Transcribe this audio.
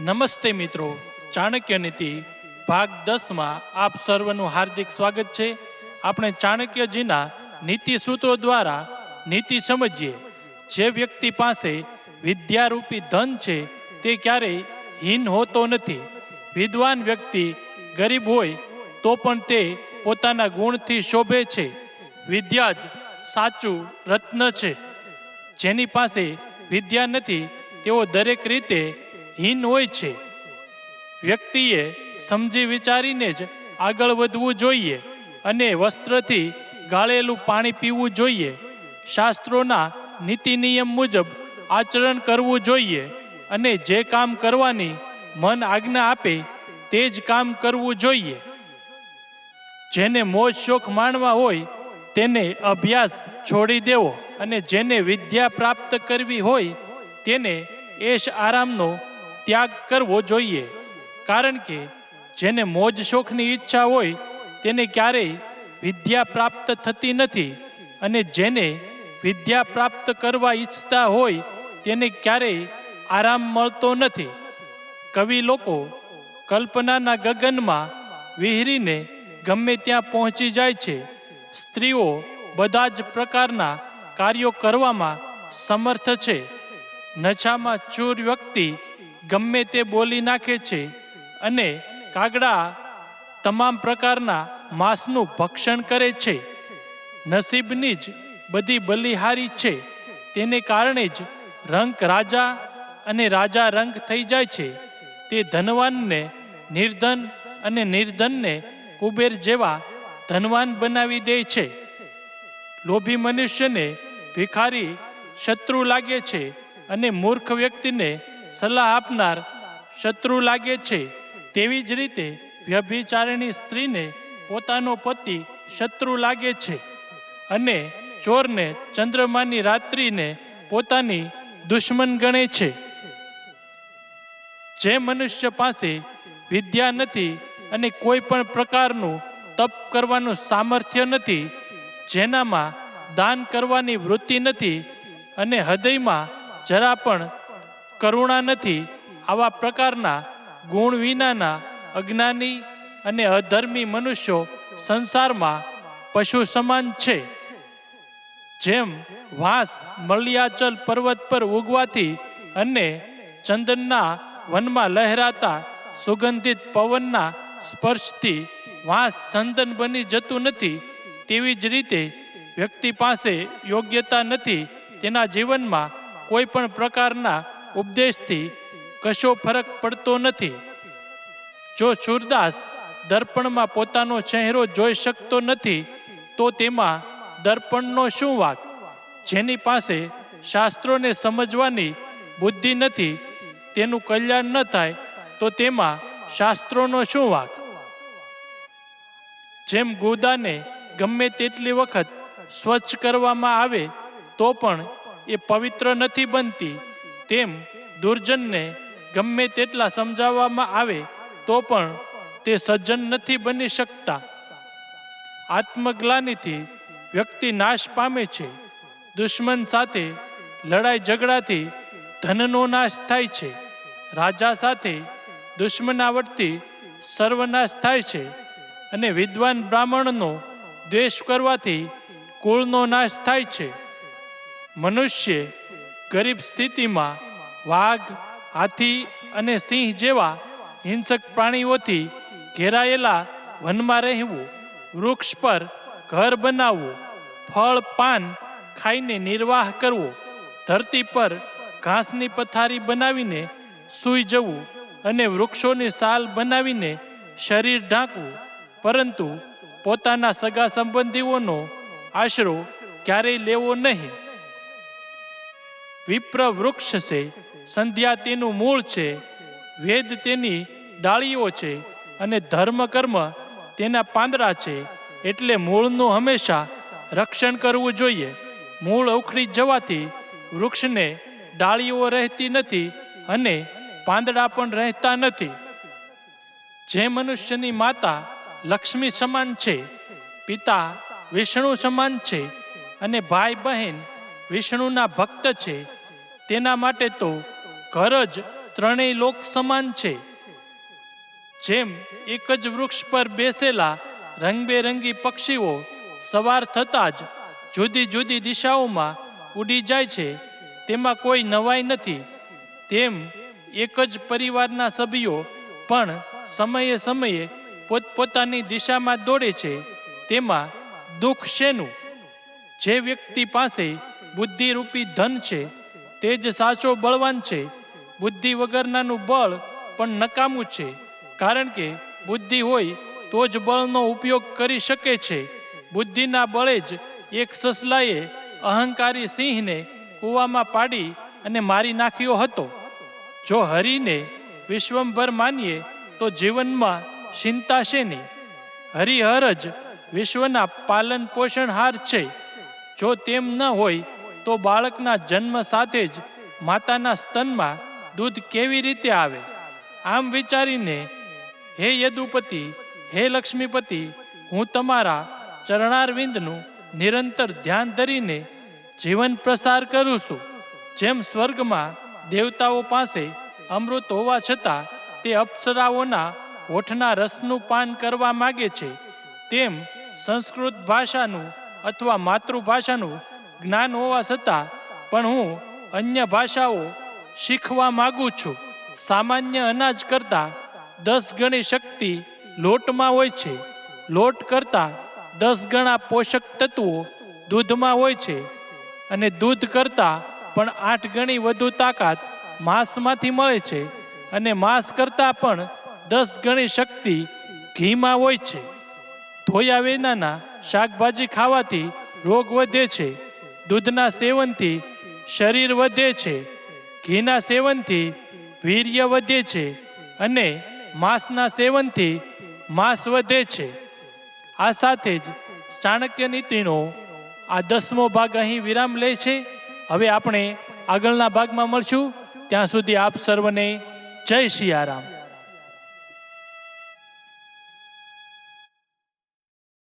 નમસ્તે મિત્રો, ચાણક્ય નીતિ, ભાગ દસમાં આપ સર્વનું હાર્દિક સ્વાગત છે. આપણે ચાણક્યજીના નીતિ સૂત્રો દ્વારા નીતિ સમજીએ. જે વ્યક્તિ પાસે વિદ્યારૂપી ધન છે, તે ક્યારેય હીન હોતો નથી. વિદ્વાન વ્યક્તિ ગરીબ હોય, તો પણ તે પોતાના ગુણથી શોભે છે. વિદ્યા જ સાચું રત્ન છે. જેની પાસે વિદ્યા નથી, તેઓ દરેક રીતે હીન હોય છે. વ્યક્તિએ સમજી વિચારીને જ આગળ વધવું જોઈએ અને વસ્ત્રથી ગાળેલું પાણી પીવું જોઈએ. શાસ્ત્રોના નીતિ નિયમ મુજબ આચરણ કરવું જોઈએ અને જે કામ કરવાની મન આજ્ઞા આપે તે જ કામ કરવું જોઈએ. જેને મોજ શોખ માણવા હોય તેને અભ્યાસ છોડી દેવો અને જેને વિદ્યા પ્રાપ્ત કરવી હોય તેને એશ આરામનો ત્યાગ કરવો જોઈએ. કારણ કે જેને મોજ શોખની ઈચ્છા હોય, તેને ક્યારેય વિદ્યા પ્રાપ્ત થતી નથી અને જેને વિદ્યા પ્રાપ્ત કરવા ઈચ્છતા હોય, તેને ક્યારેય આરામ મળતો નથી. કવિ લોકો કલ્પનાના ગગનમાં વિહરીને ગમે ત્યાં પહોંચી જાય છે. સ્ત્રીઓ બધા જ પ્રકારના કાર્યો કરવામાં સમર્થ છે. નશામાં ચૂર વ્યક્તિ ગમે તે બોલી નાખે છે અને કાગડા તમામ પ્રકારના માંસનું ભક્ષણ કરે છે. નસીબની જ બધી બલિહારી છે. તેને કારણે જ રંક રાજા અને રાજા રંક થઈ જાય છે. તે ધનવાનને નિર્ધન અને નિર્ધનને કુબેર જેવા ધનવાન બનાવી દે છે. લોભી મનુષ્યને ભિખારી શત્રુ લાગે છે અને મૂર્ખ વ્યક્તિને સલાહ આપનાર શત્રુ લાગે છે. તેવી જ રીતે વ્યભિચારિણી સ્ત્રીને પોતાનો પતિ શત્રુ લાગે છે અને ચોરને ચંદ્રમાની રાત્રિને પોતાની દુશ્મન ગણે છે. જે મનુષ્ય પાસે વિદ્યા નથી અને કોઈ પણ પ્રકારનું તપ કરવાનું સામર્થ્ય નથી, જેનામાં દાન કરવાની વૃત્તિ નથી અને હૃદયમાં જરા પણ કરુણા નથી, આવા પ્રકારના ગુણ વિનાના અજ્ઞાની અને અધર્મી મનુષ્યો સંસારમાં પશુ સમાન છે. જેમ વાંસ મલ્યાચલ પર્વત પર ઉગવાથી અને ચંદનના વનમાં લહેરાતા સુગંધિત પવનના સ્પર્શથી વાંસ ચંદન બની જતું નથી, તેવી જ રીતે વ્યક્તિ પાસે યોગ્યતા નથી, તેના જીવનમાં કોઈ પણ પ્રકારના ઉપદેશથી કશો ફરક પડતો નથી. જો સુરદાસ દર્પણમાં પોતાનો ચહેરો જોઈ શકતો નથી, તો તેમાં દર્પણનો શું વાક? જેની પાસે શાસ્ત્રોને સમજવાની બુદ્ધિ નથી, તેનું કલ્યાણ ન થાય, તો તેમાં શાસ્ત્રોનો શું વાક? જેમ ગુદાને ગમે તેટલી વખત સ્વચ્છ કરવામાં આવે, તો પણ એ પવિત્ર નથી બનતી. તેમ દુર્જનને ગમે તેટલા સમજાવવામાં આવે તો પણ તે સજ્જન નથી બની શકતા. આત્મગ્લાનીથી વ્યક્તિ નાશ પામે છે. દુશ્મન સાથે લડાઈ ઝઘડાથી ધનનો નાશ થાય છે. રાજા સાથે દુશ્મનાવટથી સર્વનાશ થાય છે અને વિદ્વાન બ્રાહ્મણનો દ્વેષ કરવાથી કુળનો નાશ થાય છે. મનુષ્ય ગરીબ સ્થિતિમાં વાઘ, હાથી અને સિંહ જેવા હિંસક પ્રાણીઓથી ઘેરાયેલા વનમાં રહેવું, વૃક્ષ પર ઘર બનાવવું, ફળ, પાન ખાઈને નિર્વાહ કરવો, ધરતી પર ઘાસની પથારી બનાવીને સૂઈ જવું અને વૃક્ષોની સાલ બનાવીને શરીર ઢાંકવું, પરંતુ પોતાના સગા સંબંધીઓનો આશરો ક્યારેય લેવો નહીં. વિપ્ર વૃક્ષ છે, સંધ્યા તેનું મૂળ છે, વેદ તેની ડાળીઓ છે અને ધર્મ કર્મ તેના પાંદડા છે. એટલે મૂળનું હંમેશા રક્ષણ કરવું જોઈએ. મૂળ ઉખડી જવાથી વૃક્ષને ડાળીઓ રહેતી નથી અને પાંદડા પણ રહેતા નથી. જે મનુષ્યની માતા લક્ષ્મી સમાન છે, પિતા વિષ્ણુ સમાન છે અને ભાઈ બહેન વિષ્ણુના ભક્ત છે તેના માટે તો ઘર જ ત્રણેય લોક સમાન છે. જેમ એક જ વૃક્ષ પર બેસેલા રંગબેરંગી પક્ષીઓ સવાર થતાં જ જુદી જુદી દિશાઓમાં ઉડી જાય છે, તેમાં કોઈ નવાઈ નથી. તેમ એક જ પરિવારના સભ્યો પણ સમયે સમયે પોતપોતાની દિશામાં દોડે છે, તેમાં દુઃખ શેનું? જે વ્યક્તિ પાસે બુદ્ધિરૂપી ધન છે તે જ સાચો બળવાન છે. બુદ્ધિ વગરનાનું બળ પણ નકામું છે. કારણ કે બુદ્ધિ હોય તો જ બળનો ઉપયોગ કરી શકે છે. બુદ્ધિના બળે જ એક સસલાએ અહંકારી સિંહને કૂવામાં પાડી અને મારી નાખ્યો હતો. જો હરિને વિશ્વંભર માનીએ તો જીવનમાં ચિંતા નહીં. હરિહર જ વિશ્વના પાલન પોષણહાર છે. જો તેમ ન હોય તો બાળકના જન્મ સાથે જ માતાના સ્તનમાં દૂધ કેવી રીતે આવે? આમ વિચારીને, હે યદુપતિ, હે લક્ષ્મીપતિ, હું તમારા ચરણારવિંદનું નિરંતર ધ્યાન ધરીને જીવન પ્રસાર કરું છું. જેમ સ્વર્ગમાં દેવતાઓ પાસે અમૃત હોવા છતાં તે અપ્સરાઓના હોઠના રસનું પાન કરવા માગે છે, તેમ સંસ્કૃત ભાષાનું અથવા માતૃભાષાનું જ્ઞાન હોવા છતાં પણ હું અન્ય ભાષાઓ શીખવા માગું છું. સામાન્ય અનાજ કરતાં દસ ગણી શક્તિ લોટમાં હોય છે. લોટ કરતાં દસ ગણા પોષક તત્વો દૂધમાં હોય છે અને દૂધ કરતાં પણ આઠ ગણી વધુ તાકાત માંસમાંથી મળે છે અને માંસ કરતાં પણ દસ ગણી શક્તિ ઘીમાં હોય છે. ધોયા વિનાના શાકભાજી ખાવાથી રોગ વધે છે. દૂધના સેવનથી શરીર વધે છે, ઘીના સેવનથી વીર્ય વધે છે અને માંસના સેવનથી માંસ વધે છે. આ સાથે જ ચાણક્ય નીતિનો આ દસમો ભાગ અહીં વિરામ લે છે. હવે આપણે આગળના ભાગમાં મળશું. ત્યાં સુધી આપ સર્વને જય સિયારામ